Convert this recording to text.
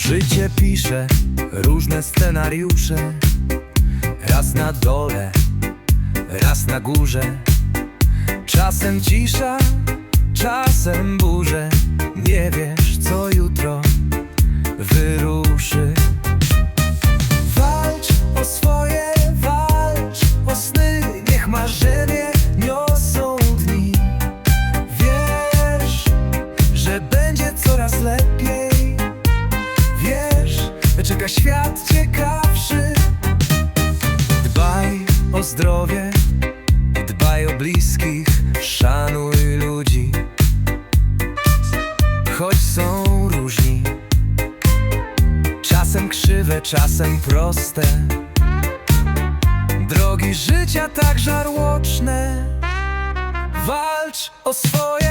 Życie pisze różne scenariusze. Raz na dole, raz na górze. Czasem cisza, czasem burze czeka świat ciekawszy. Dbaj o zdrowie, dbaj o bliskich. Szanuj ludzi. Choć są różni. Czasem krzywe, czasem proste. Drogi życia tak żarłoczne. Walcz o swoje